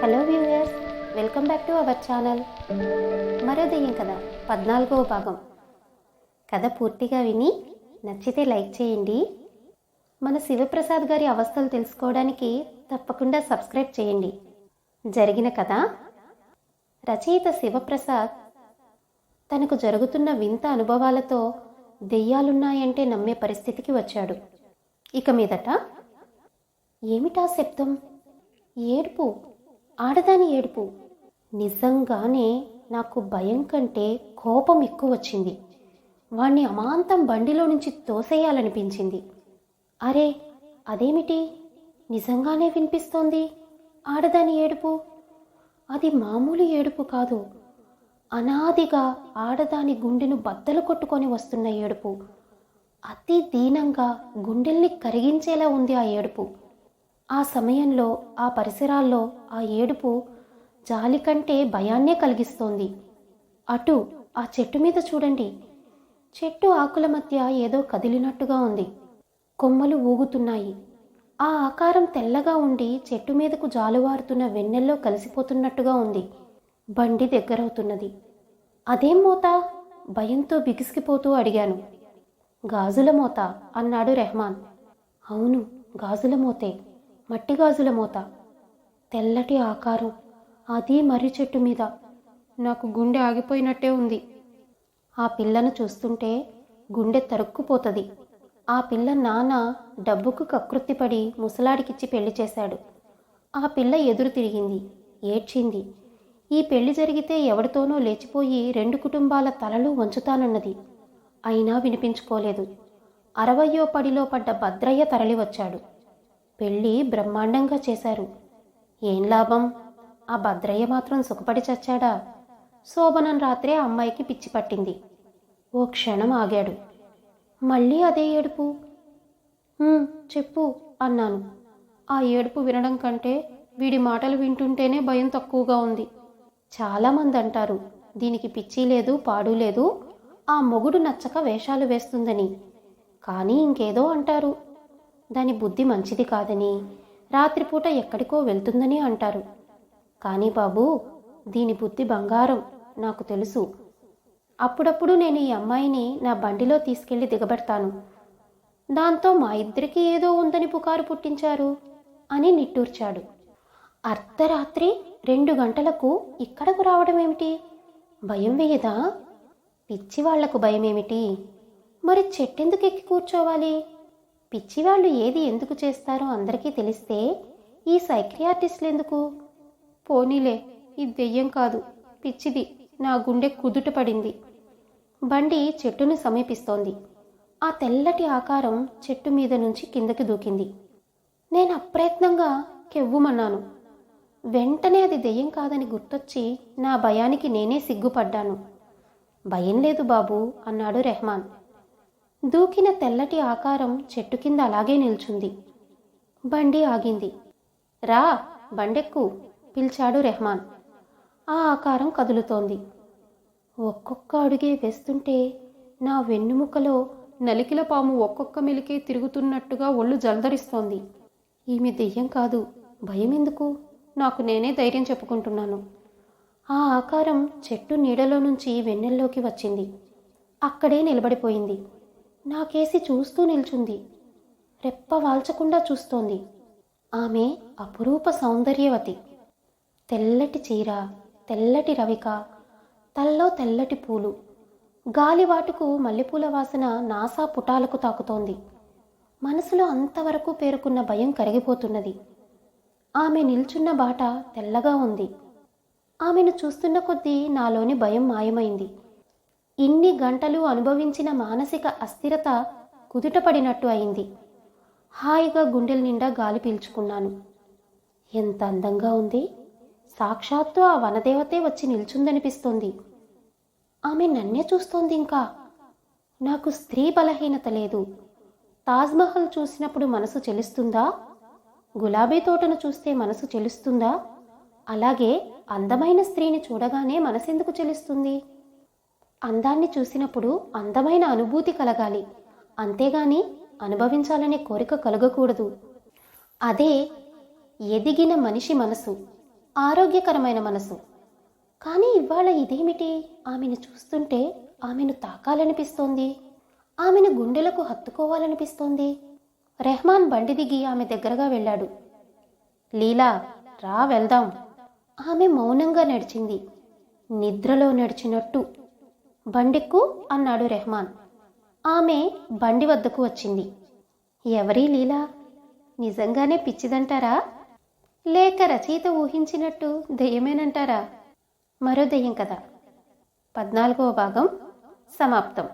Hello viewers welcome back to our channel మరో దెయ్యం కథ పద్నాలుగవ భాగం. కథ పూర్తిగా విని నచ్చితే లైక్ చేయండి. మన శివప్రసాద్ గారి అవస్థలు తెలుసుకోవడానికి తప్పకుండా సబ్స్క్రైబ్ చేయండి. జరిగిన కథ రచయిత శివప్రసాద్ తనకు జరుగుతున్న వింత అనుభవాలతో దెయ్యాలున్నాయంటే నమ్మే పరిస్థితికి వచ్చాడు. ఇక మీదట ఏమిటా శబ్దం? ఏడుపు? ఆడదాని ఏడుపు. నిజంగానే నాకు భయం కంటే కోపం ఎక్కువ వచ్చింది. వాణ్ణి అమాంతం బండిలో నుంచి తోసేయాలనిపించింది. అరే అదేమిటి? నిజంగానే వినిపిస్తోంది ఆడదాని ఏడుపు? అది మామూలు ఏడుపు కాదు. అనాదిగా ఆడదాని గుండెను బద్దలు కొట్టుకొని వస్తున్న ఏడుపు. అతి దీనంగా గుండెల్ని కరిగించేలా ఉంది ఆ ఏడుపు. ఆ సమయంలో ఆ పరిసరాల్లో ఆ ఏడుపు జాలి కంటే భయాన్నే కలిగిస్తోంది. అటు ఆ చెట్టు మీద చూడండి. చెట్టు ఆకుల మధ్య ఏదో కదిలినట్టుగా ఉంది. కొమ్మలు ఊగుతున్నాయి. ఆ ఆకారం తెల్లగా ఉండి చెట్టు మీదకు జాలువారుతున్న వెన్నెల్లో కలిసిపోతున్నట్టుగా ఉంది. బండి దగ్గరవుతున్నది. అదేం మోత? భయంతో బిగిసిపోతూ అడిగాను. గాజుల మోత అన్నాడు రెహమాన్. అవును గాజుల మోతే. మట్టి గాజుల తెల్లటి ఆకారం. అది మర్రి చెట్టు మీద. నాకు గుండె ఆగిపోయినట్టే ఉంది. ఆ పిల్లను చూస్తుంటే గుండె తరుక్కుపోతుంది. ఆ పిల్ల నాన్న డబ్బుకు కకృత్తిపడి ముసలాడికిచ్చి పెళ్ళి చేశాడు. ఆ పిల్ల ఎదురు తిరిగింది. ఏడ్చింది. ఈ పెళ్ళి జరిగితే ఎవరితోనో లేచిపోయి రెండు కుటుంబాల తలలు వంచుతానన్నది. అయినా వినిపించుకోలేదు. అరవయో పడిలో పడ్డ భద్రయ్య తరలివచ్చాడు. పెళ్ళి బ్రహ్మాండంగా చేశారు. ఏం లాభం? ఆ భద్రయ్య మాత్రం సుఖపడి చచ్చాడా? శోభనం రాత్రే అమ్మాయికి పిచ్చి పట్టింది. ఓ క్షణం ఆగాడు. మళ్ళీ అదే ఏడుపు? చెప్పు అన్నాను. ఆ ఏడుపు వినడం కంటే వీడి మాటలు వింటుంటేనే భయం తక్కువగా ఉంది. చాలామంది అంటారు దీనికి పిచ్చి లేదు పాడు లేదు ఆ మొగుడు నచ్చక వేషాలు వేస్తుందని. కానీ ఇంకేదో అంటారు దాని బుద్ధి మంచిది కాదని రాత్రిపూట ఎక్కడికో వెళ్తుందని అంటారు. కానీ బాబు దీని బుద్ధి బంగారం నాకు తెలుసు. అప్పుడప్పుడు నేను ఈ అమ్మాయిని నా బండిలో తీసుకెళ్ళి దిగబెడతాను. దాంతో మా ఇద్దరికి ఏదో ఉందని పుకారు పుట్టించారు అని నిట్టూర్చాడు. అర్ధరాత్రి రెండు గంటలకు ఇక్కడకు రావడం ఏమిటి భయం వేయదా? పిచ్చి వాళ్ళకు భయం ఏమిటి మరి చెట్టెందుకు ఎక్కి కూర్చోవాలి? పిచ్చివాళ్ళు ఏది ఎందుకు చేస్తారో అందరికీ తెలిస్తే ఈ సైక్రియాటిస్టులు ఎందుకు? పోనీలే ఇది దెయ్యం కాదు. పిచ్చిది నా గుండె కుదుట పడింది. బండి చెట్టును సమీపిస్తోంది. ఆ తెల్లటి ఆకారం చెట్టు మీద నుంచి కిందకి దూకింది. నేను అప్రయత్నంగా కెవ్వుమన్నాను. వెంటనే అది దెయ్యం కాదని గుర్తొచ్చి నా భయానికి నేనే సిగ్గుపడ్డాను. భయం లేదు బాబు అన్నాడు రెహమాన్. దూకిన తెల్లటి ఆకారం చెట్టు కింద అలాగే నిల్చుంది. బండి ఆగింది. రా బండెక్కు పిలిచాడు రెహమాన్. ఆ ఆకారం కదులుతోంది. ఒక్కొక్క అడుగే వేస్తుంటే నా వెన్నుముకలో నలికిల పాము ఒక్కొక్క మెలికే తిరుగుతున్నట్టుగా ఒళ్ళు జలదరిస్తోంది. ఈమె దెయ్యం కాదు. భయం ఎందుకు నాకు నేనే ధైర్యం చెప్పుకుంటున్నాను. ఆ ఆకారం చెట్టు నీడలో నుంచి వెన్నెల్లోకి వచ్చింది. అక్కడే నిలబడిపోయింది. నాకేసి చూస్తూ నిల్చుంది. రెప్ప వాల్చకుండా చూస్తోంది. ఆమె అపురూప సౌందర్యవతి. తెల్లటి చీర తెల్లటి రవిక తల్లో తెల్లటి పూలు. గాలివాటుకు మల్లెపూల వాసన నాసా పుటాలకు తాకుతోంది. మనసులో అంతవరకు పేరుకున్న భయం కరిగిపోతున్నది. ఆమె నిల్చున్న బాట తెల్లగా ఉంది. ఆమెను చూస్తున్న కొద్దీ నాలోని భయం మాయమైంది. ఇన్ని గంటలు అనుభవించిన మానసిక అస్థిరత కుదుటపడినట్టు అయింది. హాయిగా గుండెల నిండా గాలి పీల్చుకున్నాను. ఎంత అందంగా ఉంది. సాక్షాత్తు ఆ వనదేవతే వచ్చి నిల్చుందనిపిస్తోంది. ఆమె నన్నే చూస్తోంది ఇంకా. నాకు స్త్రీ బలహీనత లేదు. తాజ్మహల్ చూసినప్పుడు మనసు చెలుస్తుందా? గులాబీ తోటను చూస్తే మనసు చెలుస్తుందా? అలాగే అందమైన స్త్రీని చూడగానే మనసెందుకు చెలుస్తుంది? అందాన్ని చూసినప్పుడు అందమైన అనుభూతి కలగాలి. అంతేగాని అనుభవించాలనే కోరిక కలగకూడదు. అదే ఎదిగిన మనిషి మనసు ఆరోగ్యకరమైన మనసు. కానీ ఇవాళ ఇదేమిటి? ఆమెను చూస్తుంటే ఆమెను తాకాలనిపిస్తోంది. ఆమెను గుండెలకు హత్తుకోవాలనిపిస్తోంది. రెహమాన్ బండి దిగి ఆమె దగ్గరగా వెళ్ళాడు. లీలా రా వెళ్దాం. ఆమె మౌనంగా నడిచింది. నిద్రలో నడిచినట్టు బండెక్కు అన్నాడు రెహమాన్. ఆమె బండి వద్దకు వచ్చింది. ఎవరి లీలా? నిజంగానే పిచ్చిదంటారా? లేక రచయిత ఊహించినట్టు దెయ్యమేనంటారా? మరో దెయ్యం కదా పద్నాలుగవ భాగం సమాప్తం.